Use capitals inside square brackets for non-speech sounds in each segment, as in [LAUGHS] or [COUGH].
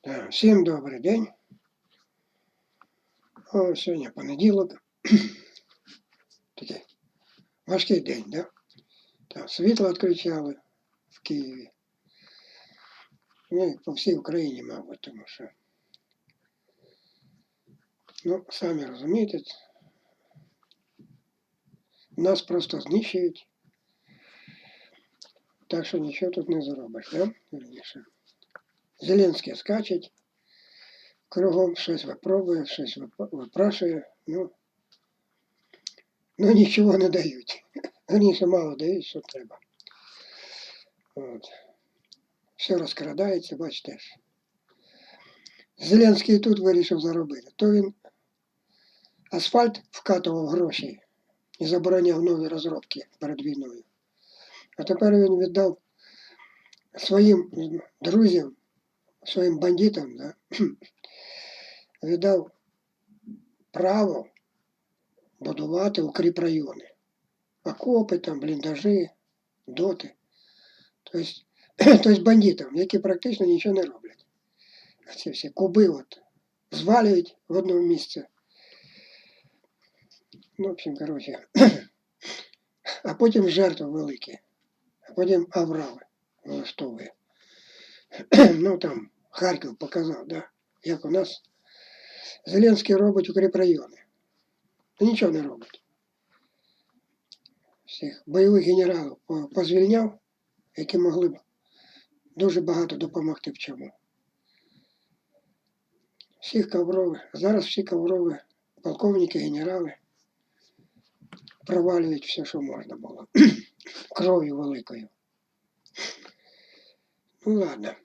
Так, всім добрий день. О, сьогодні понеділок. [CLEARS THROAT] Такий важкий день, да? Там світло відключали в Києві. Ну, і по всій Україні, мабуть, тому що. Ну, самі розумієте, нас просто знищують. Так що нічого тут не зробиш, да? Вірніше. Зеленський скачить, кругом щось випробує, щось випрашує, ну, ну нічого не дають. [LAUGHS] Верніше мало дають, що треба. От. Все розкрадається, бачите. Зеленський тут вирішив заробити. То він асфальт вкатував гроші і забороняв нові розробки перед війною. А тепер він віддав своїм друзям своїм бандитам да, [CLEARS THROAT] віддав право будувати укріпрайони. Окопи, там, бліндажі, доти. Тобто, [CLEARS THROAT] тобто бандитам, які практично нічого не роблять. А ці всі куби от, звалюють в одному місці. Ну, в общем, коротше. [CLEARS THROAT] А потім жертви великі, а потім аврали влаштовує. [CLEARS THROAT] ну там Харків показав, да, як у нас Зеленський робить укріпрайони. Ну, Нічого не робить. Всіх бойових генералів позвільняв, які могли б дуже багато допомогти в чому. Всіх коврових, зараз всі коврові полковники, генерали провалюють все, що можна було. [CLEARS THROAT] Кров'ю великою. Ну ладно,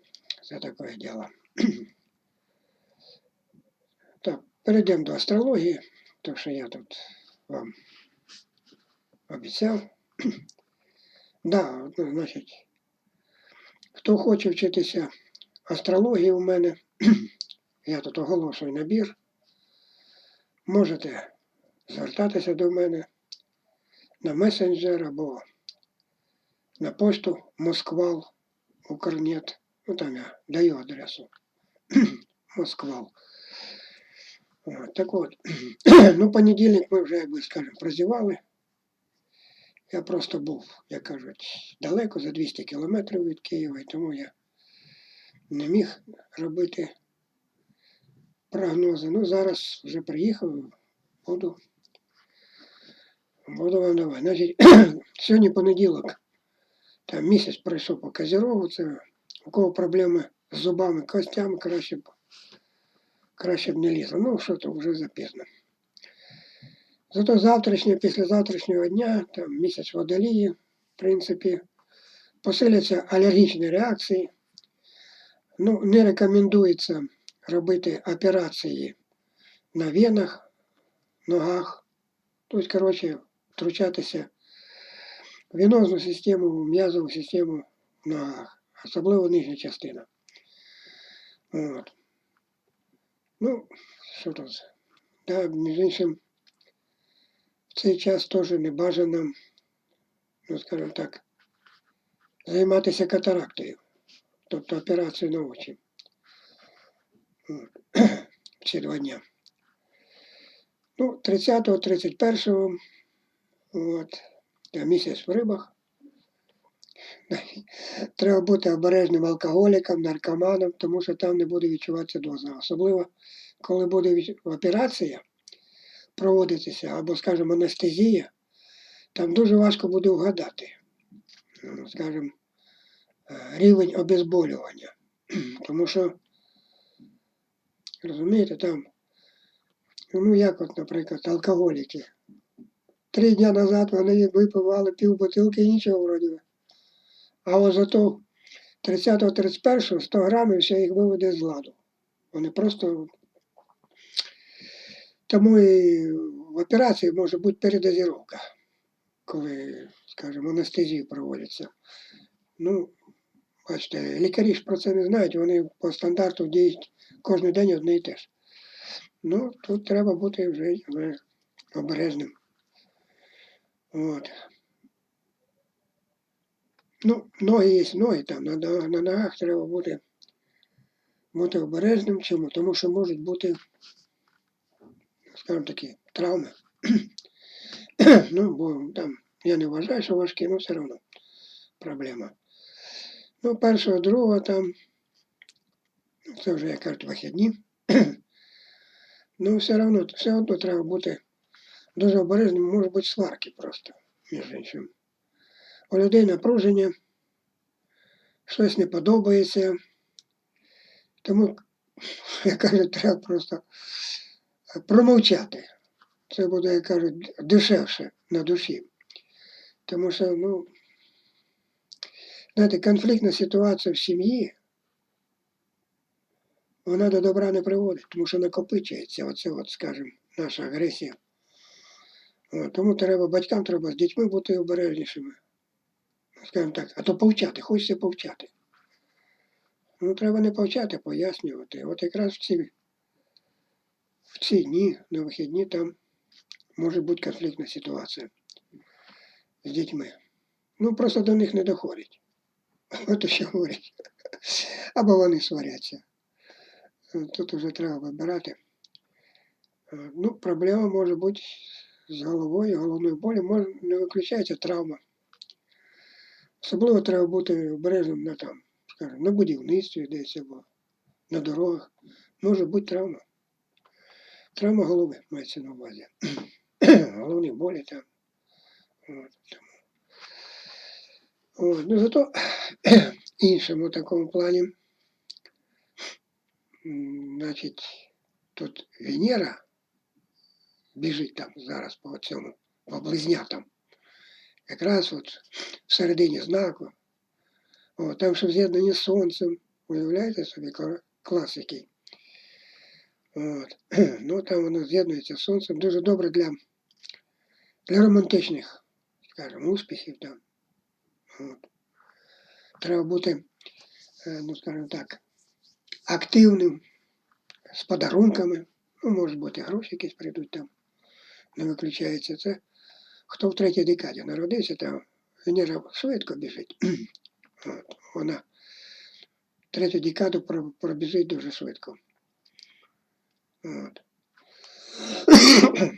це таке діло. Так, перейдемо до астрології, то що я тут вам обіцяв. [CLEARS THROAT] Да, ну, значить, хто хоче вчитися астрології у мене, [CLEARS THROAT] я тут оголошую набір. Можете звертатися до мене на месенджер або на пошту Москвал Укрнет. Ну там я даю адресу. [CLEARS THROAT] Москвал. От, так от, [CLEARS THROAT] ну понедільник ми вже, як би скажемо, прозівали. Я просто був, як кажуть, далеко, за 200 кілометрів від Києва, і тому я не міг робити прогнози. Ну, зараз вже приїхав, буду, буду вам давати. Значить, [CLEARS THROAT] сьогодні понеділок, там місяць пройшов по Козірову, це у кого проблеми з зубами, костями, краще б, краще б не лізло. Ну, що то вже запізно. Зато завтрашнього, післязавтрашнього дня, там місяць водолії, в принципі, посиляться алергічні реакції. Ну, не рекомендується робити операції на венах, ногах. Тобто, коротше, втручатися венозну систему, м'язову систему в ногах, особливо нижня частина. От. Ну, що тут? Да, між іншим, в цей час теж не бажано, ну, скажімо так, займатися катарактою, тобто операцією на очі. От. [CLEARS THROAT] Ці два дня. Ну, 30-го, 31-го, от, місяць в рибах. Треба бути обережним алкоголіком, наркоманом, тому що там не буде відчуватися доза. Особливо, коли буде операція проводитися, або, скажімо, анестезія, там дуже важко буде вгадати, ну, скажімо, е, рівень обезболювання. [CLEARS THROAT] Тому що, розумієте, там, ну як от, наприклад, алкоголіки. Три дні назад вони випивали пів бутилки і нічого вроді. А от зато 30-31 100 грамів все їх виведе з ладу. Вони просто. Тому і в операції може бути передозіровка, коли, скажімо, анестезію проводяться. Ну, бачите, лікарі ж про це не знають, вони по стандарту діють кожен день одне і те ж. Ну, тут треба бути вже обережним. От. Ну, ноги є ноги там, на, на, ногах треба бути бути обережним. Чому? Тому що можуть бути, скажімо такі, травми. [CLEARS THROAT] ну, бо там, я не вважаю, що важкі, але все одно проблема. Ну, першого, другого там, це вже, як кажуть, вихідні. [CLEARS THROAT] ну, все одно, все одно треба бути дуже обережним, може бути сварки просто, між іншим. У людей напруження, щось не подобається. Тому, [LAUGHS] як кажуть, треба просто промовчати. Це буде, як кажуть, дешевше на душі. Тому що, ну, знаєте, конфліктна ситуація в сім'ї, вона до добра не приводить, тому що накопичується оце, от, скажімо, наша агресія. От, тому треба батькам треба з дітьми бути обережнішими. Скажімо так, а то повчати, хочеться повчати. Ну, треба не повчати, пояснювати. От якраз в ці, в ці дні, на вихідні, там може бути конфліктна ситуація з дітьми. Ну, просто до них не доходить. [LAUGHS] От що говорять. Або вони сваряться. Тут вже треба вибирати. Е, Ну, проблема може бути з головою, головною може не виключається травма. Особливо треба бути обережним на там, скажімо, на будівництві десь або на дорогах. Може бути травма. Травма голови мається на увазі. [CLEARS THROAT] Головні болі там. От. От, ну зато [CLEARS THROAT] іншому такому плані, значить, тут Венера біжить там зараз по цьому, по близнятам. Якраз от всередині знаку. О, там що з'єднання з сонцем. Уявляєте собі кла- клас який. От. [CLEARS THROAT] Ну там воно з'єднується з сонцем. Дуже добре для, для романтичних, скажімо, успіхів там. От. Треба бути, е, ну скажімо так, активним, з подарунками. Ну, може бути, гроші якісь прийдуть там. Не виключається це. Хто в третій декаді народився, там Венера швидко біжить. [CLEARS THROAT] От, вона третю декаду пробіжить дуже швидко. От. [CLEARS THROAT]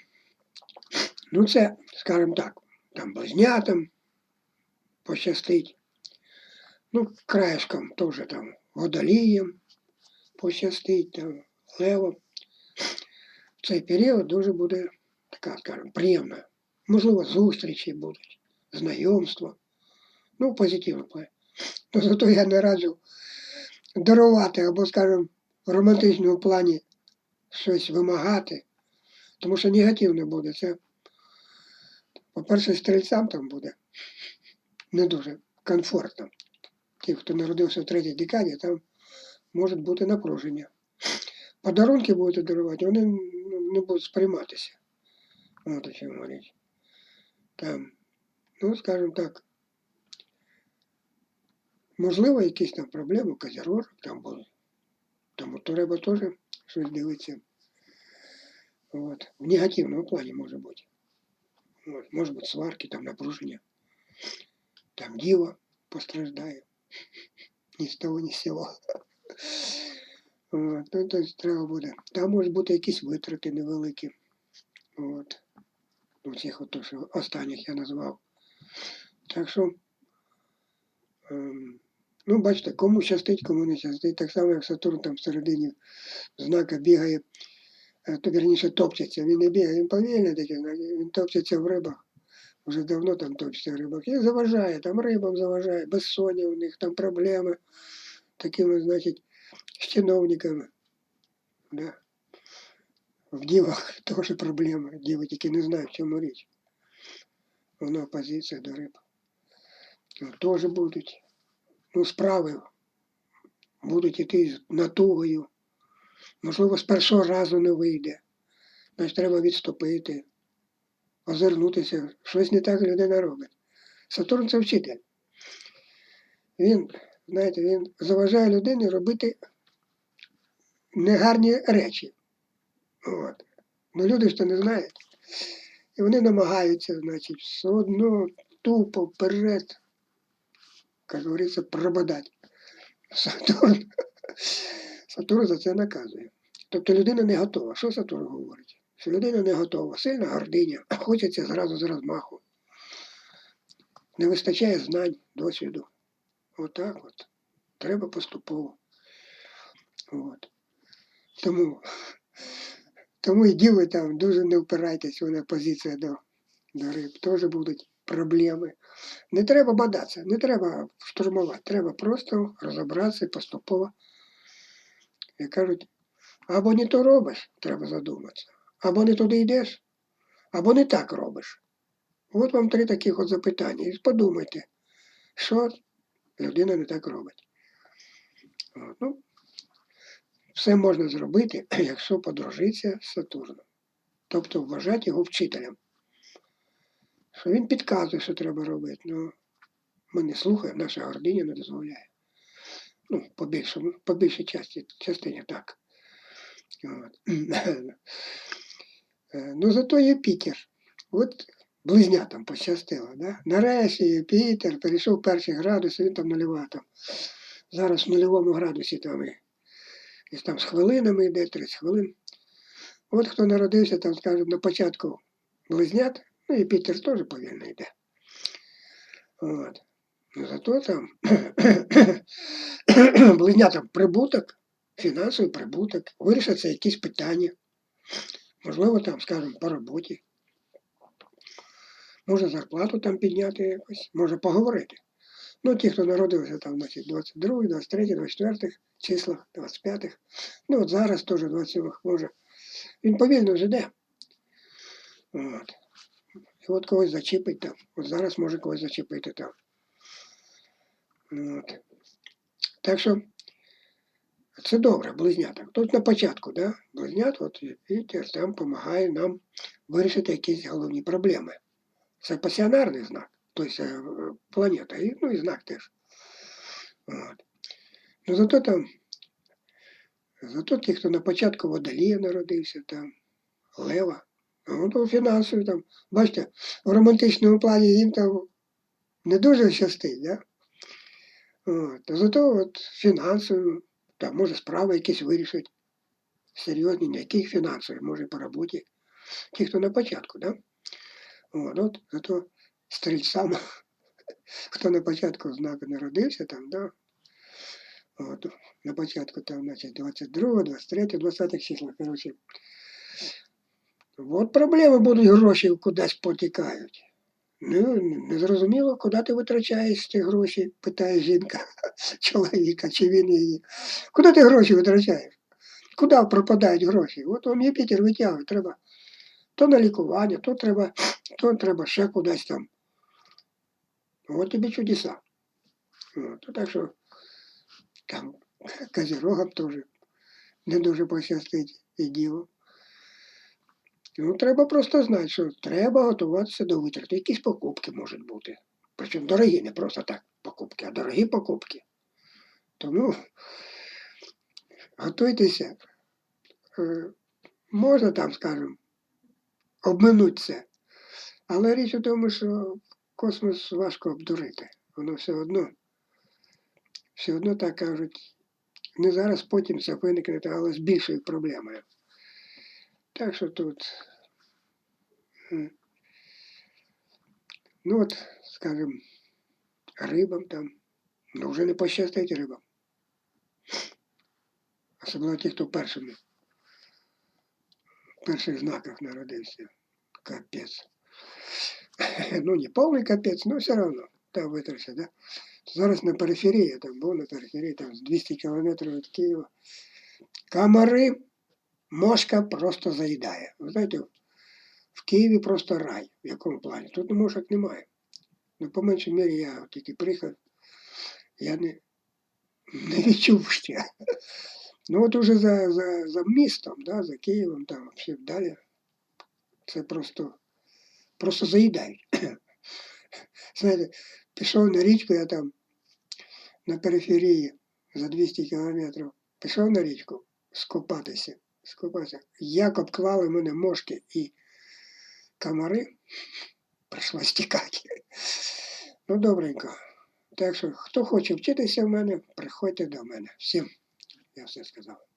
ну, це, скажімо так, там близнятам пощастить. Ну, краєшком теж там водолієм пощастить, там, левом. В цей період дуже буде така, скажімо, приємна. Можливо, зустрічі будуть, знайомства. Ну, позитивно. Ну, зато я не раджу дарувати або, скажімо, в романтичному плані щось вимагати, тому що негативно буде. Це, по-перше, стрільцям там буде не дуже комфортно. Ті, хто народився в третій декаді, там може бути напруження. Подарунки будете дарувати, вони ну, не будуть сприйматися. От о чому річ. Там, ну, скажімо так, можливо, якісь там проблеми, козерог там були. Тому треба теж щось дивитися. От. В негативному плані може бути. От. Може бути сварки, там напруження. Там діва постраждає. Ні з того, ні з цього. От. Ну, тобто треба буде. Там можуть бути якісь витрати невеликі. От. У цих от, то, що останніх я назвав. Так що, ем, ну, бачите, кому щастить, кому не щастить. Так само, як Сатурн там всередині знака бігає, е, то вірніше топчеться. Він не бігає, він повільний такий, знаєте, він топчеться в рибах. Вже давно там топчеться в рибах. І заважає, там рибам заважає, безсоння у них, там проблеми такими, значить, з чиновниками. Да. В дівах [LAUGHS] теж проблеми. Діви тільки не знають, в чому річ. Воно опозиція до риб. Теж будуть. Ну, справи будуть йти з натугою. Можливо, з першого разу не вийде. Значить, треба відступити, озирнутися. Щось не так людина робить. Сатурн це вчитель. Він, знаєте, він заважає людині робити негарні речі. От. Ну люди ж то не знають. І вони намагаються, значить, все одно тупо вперед, як говориться, прободати. Сатурн, Сатурн за це наказує. Тобто людина не готова. Що Сатурн говорить? Що людина не готова, сильна гординя, хочеться зразу з розмаху. Не вистачає знань, досвіду. Отак от. Треба поступово. От. Тому, тому і діли там дуже не впирайтесь, вона позиція до, до риб. Теж будуть проблеми. Не треба бадатися, не треба штурмувати, треба просто розібратися поступово. Як кажуть, або не то робиш, треба задуматися, або не туди йдеш, або не так робиш. От вам три таких от запитання. І подумайте, що людина не так робить. Ну, все можна зробити, [CLEARS THROAT] якщо подружитися з Сатурном. Тобто вважати його вчителем. Що він підказує, що треба робити. Ну, ми не слухаємо, наша гординя не дозволяє. Ну, по більшому, по більшій часті, частині так. От. [CLEARS THROAT] Е, Ну, зато Юпітер. От близнятам пощастило. Да? Нарешті Юпітер перейшов перші градуси, він там нульова там. Зараз в нульовому градусі там і, і там з хвилинами йде 30 хвилин. От хто народився, там, скажімо, на початку близнят, ну і Пітер теж повільно йде. От. Ну, зато там [COUGHS] близнятам прибуток, фінансовий прибуток, вирішаться якісь питання. Можливо, там, скажімо, по роботі. Може зарплату там підняти якось, може поговорити. Ну, ті, хто народилися там, значить, 22, 23, 24 числах, 25-х, Ну, от зараз теж 27 може. Він повільно ж іде. От. І от когось зачепить там. От зараз може когось зачепити там. От. Так що це добре, близнята. Тут на початку, да? близнят, от Юпітер там допомагає нам вирішити якісь головні проблеми. Це пасіонарний знак, тобто планета, ну і знак теж. От. Ну зато там, зато ті, хто на початку водолія народився, там, лева, ну, то фінансові там, бачите, в романтичному плані їм там не дуже щастить, да? От. Зато от фінансові, там, може справи якісь вирішить. Серйозні, не яких фінансові, може по роботі. Ті, хто на початку, да? От, от зато стрільцям, [LAUGHS] хто на початку знаку народився, там, да, от, на початку там, значить, 22, 23, 20 числа, коротше. От проблеми будуть, гроші кудись потікають. Ну, не зрозуміло, куди ти витрачаєш ці гроші, питає жінка [LAUGHS] чоловіка, чи він її. Куди ти гроші витрачаєш? Куди пропадають гроші? От вам Юпітер витягує, треба то на лікування, то треба, то треба ще кудись там. От тобі чудеса. От, так що там козірогам теж не дуже пощастить і діло. Ну, треба просто знати, що треба готуватися до витрати. Якісь покупки можуть бути. Причому дорогі, не просто так покупки, а дорогі покупки. Тому готуйтеся. Е, Можна там, скажімо, обминуть це. Але річ у тому, що космос важко обдурити. Воно все одно, все одно так кажуть, не зараз потім це виникне, але з більшою проблемою. Так що тут, м, ну от, скажімо, рибам там, ну вже не пощастить рибам. Особливо ті, хто першими, в перших знаках народився. Капець. [LAUGHS] Ну, не повний капець, але все одно там витерся, да? Зараз на периферії, я там був на периферії, там з 200 кілометрів від Києва. Камари мошка просто заїдає. Ви знаєте, в Києві просто рай. В якому плані? Тут мошок немає. Ну, по меншій мірі я от тільки приїхав, я не, [LAUGHS] не відчув ще. Ну от уже за, за, за містом, да, за Києвом, там все далі. Це просто, просто заїдають. [CLEARS THROAT] Знаєте, пішов на річку, я там на периферії за 200 кілометрів. Пішов на річку скупатися. скупатися. Як обклали мене мошки і комари, [CLEARS THROAT] прийшлось тікати. [CLEARS THROAT] Ну, добренько. Так що, хто хоче вчитися в мене, приходьте до мене. Всім Я все сказав.